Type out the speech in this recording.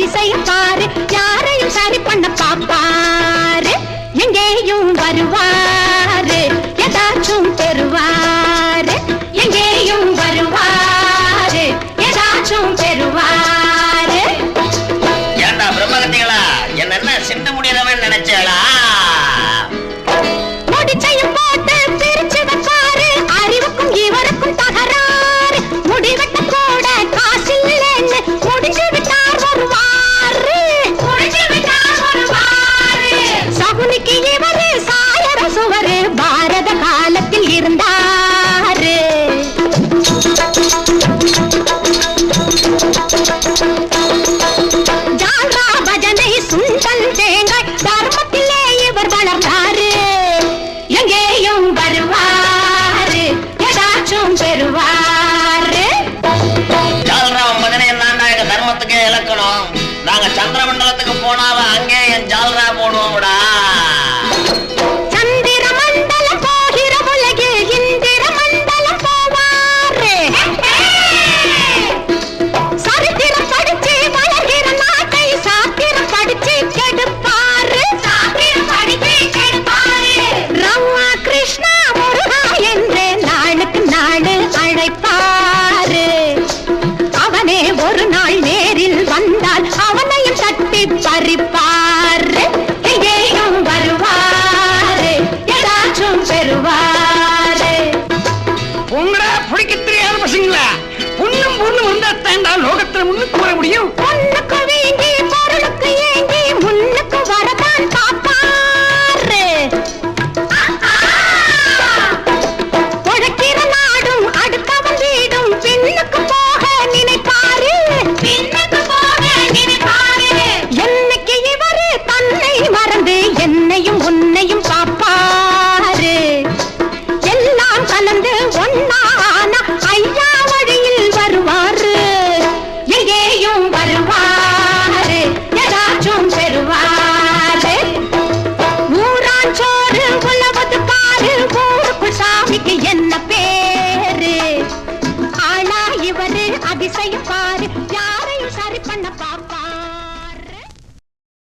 திசைய பாரு யாரையும் சரி பண்ண பாப்பாரு எங்கேயும் வருவாரு ஏதாச்சும் பெறுவாரு. எங்கேயும் வருவாரு ஏதாச்சும் பெறுவாரு. ஏண்டா பிரம்மகத்திகளா? என்ன சிந்த முடியலவன் நினைச்சாளா? நாங்க சந்திரமண்டலத்துக்கு போனாலும் அங்கே என் ஜால்ரா போடுவோம்டா. வந்தா லோகத்துல முன்னுக்கு வர முடியும். பொண்ணுக்கு வேண்டி பொருளுக்கு ஏங்கி முன்னுக்கு வரதான் பாப்பாரு நாடும் அடுத்தவன் வீடும் பின்னுக்கு போக நினைப்பாரு. போக நினைப்பாரு. என்னைக்கு இவரு தன்னை மறந்து என்னையும் உன்னையும் பாப்பாரு எல்லாம் கலந்து ஒன்னா வருவாரு? ஏதாச்சும் பெறுவாரு? ஊராஞ்சோறு உழவது பாரு சாமிக்கு என்ன பேரு? ஆனா இவரு அதிசயம் பாரு